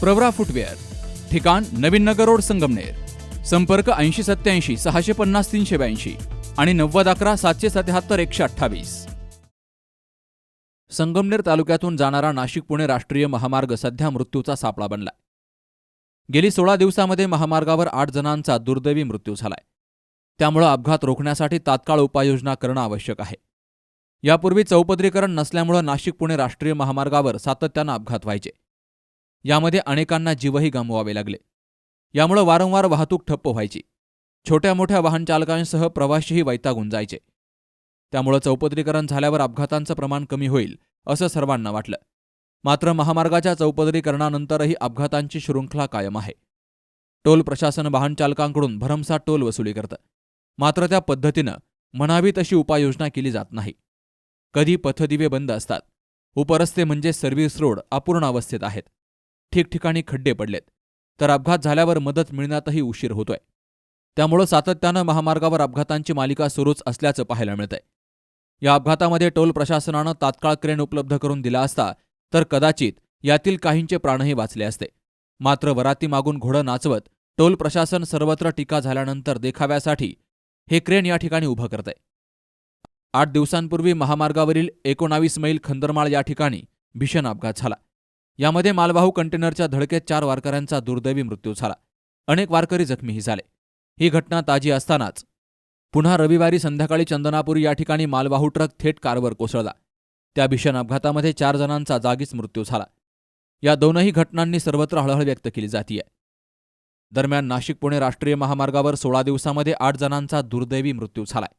Pravara footwear ठिकाण नवीन नगर road Sangamner संपर्क ऐंशी सत्याऐंशी सहाशे पन्नास तीनशे ब्याऐंशी आणि नव्वद अकरा सातशे सत्याहत्तर एकशे अठ्ठावीस. संगमनेर तालुक्यातून जाणारा नाशिक पुणे राष्ट्रीय महामार्ग सध्या मृत्यूचा सापळा बनलाय. गेली सोळा दिवसामध्ये महामार्गावर आठ जणांचा दुर्दैवी मृत्यू झालाय. त्यामुळं अपघात रोखण्यासाठी तात्काळ उपाययोजना करणं आवश्यक आहे. यापूर्वी चौपदरीकरण नसल्यामुळं नाशिक पुणे राष्ट्रीय महामार्गावर सातत्यानं अपघात व्हायचे. यामध्ये अनेकांना जीवही गमवावे लागले. यामुळं वारंवार वाहतूक ठप्प व्हायची. छोट्या मोठ्या वाहनचालकांसह प्रवाशीही वैतागून जायचे. त्यामुळं चौपदरीकरण झाल्यावर अपघातांचं प्रमाण कमी होईल असं सर्वांना वाटलं. मात्र महामार्गाच्या चौपदरीकरणानंतरही अपघातांची शृंखला कायम आहे. टोल प्रशासन वाहनचालकांकडून भरमसाठ टोल वसुली करतं. मात्र त्या पद्धतीनं म्हणावी तशी उपाययोजना केली जात नाही. कधी पथदिवे बंद असतात. उपरस्ते म्हणजे सर्व्हिस रोड अपूर्ण अवस्थेत आहेत. ठिकठिकाणी खड्डे पडलेत. तर अपघात झाल्यावर मदत मिळण्यातही उशीर होतोय. त्यामुळं सातत्यानं महामार्गावर अपघातांची मालिका सुरूच असल्याचं पाहायला मिळतंय. या अपघातामध्ये टोल प्रशासनानं तात्काळ क्रेन उपलब्ध करून दिला असता तर कदाचित यातील काहींचे प्राणही वाचले असते. मात्र वराती मागून घोडं नाचवत टोल प्रशासन सर्वत्र टीका झाल्यानंतर देखाव्यासाठी हे क्रेन या ठिकाणी उभं करतंय. आठ दिवसांपूर्वी महामार्गावरील एकोणावीस मैल खंदरमाळ या ठिकाणी भीषण अपघात झाला. यामध्ये मालवाहू कंटेनरच्या धडकेत चार वारकऱ्यांचा दुर्दैवी मृत्यू झाला. अनेक वारकरी जखमीही झाले. ही घटना ताजी असतानाच. पुन्हा रविवारी संध्याकाळी चंदनापुरी या ठिकाणी मालवाहू ट्रक थेट कारवर कोसळला. त्या भीषण अपघातामध्ये चार जणांचा जागीच मृत्यू झाला. या दोनही घटनांनी सर्वत्र हळहळ व्यक्त केली जातीय. दरम्यान नाशिक पुणे राष्ट्रीय महामार्गावर सोळा दिवसामध्ये आठ जणांचा दुर्दैवी मृत्यू झालाय.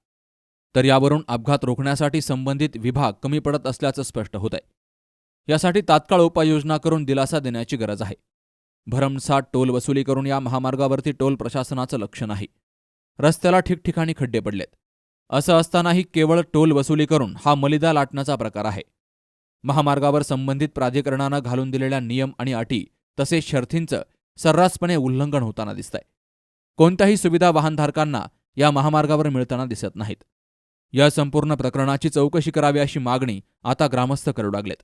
तर यावरून अपघात रोखण्यासाठी संबंधित विभाग कमी पडत असल्याचं स्पष्ट होत आहे यासाठी तात्काळ उपाययोजना करून दिलासा देण्याची गरज आहे. भरमसाठ टोल वसुली करून या महामार्गावरती टोल प्रशासनाचं लक्ष नाही. रस्त्याला ठिकठिकाणी खड्डे पडलेत. असं असतानाही केवळ टोल वसुली करून हा मलिदा लाटण्याचा प्रकार आहे. महामार्गावर संबंधित प्राधिकरणानं घालून दिलेल्या नियम आणि अटी तसेच शर्थींचं सर्रासपणे उल्लंघन होताना दिसतंय. कोणत्याही सुविधा वाहनधारकांना या महामार्गावर मिळताना दिसत नाहीत. या संपूर्ण प्रकरणाची चौकशी करावी अशी मागणी आता ग्रामस्थ करू लागलेत.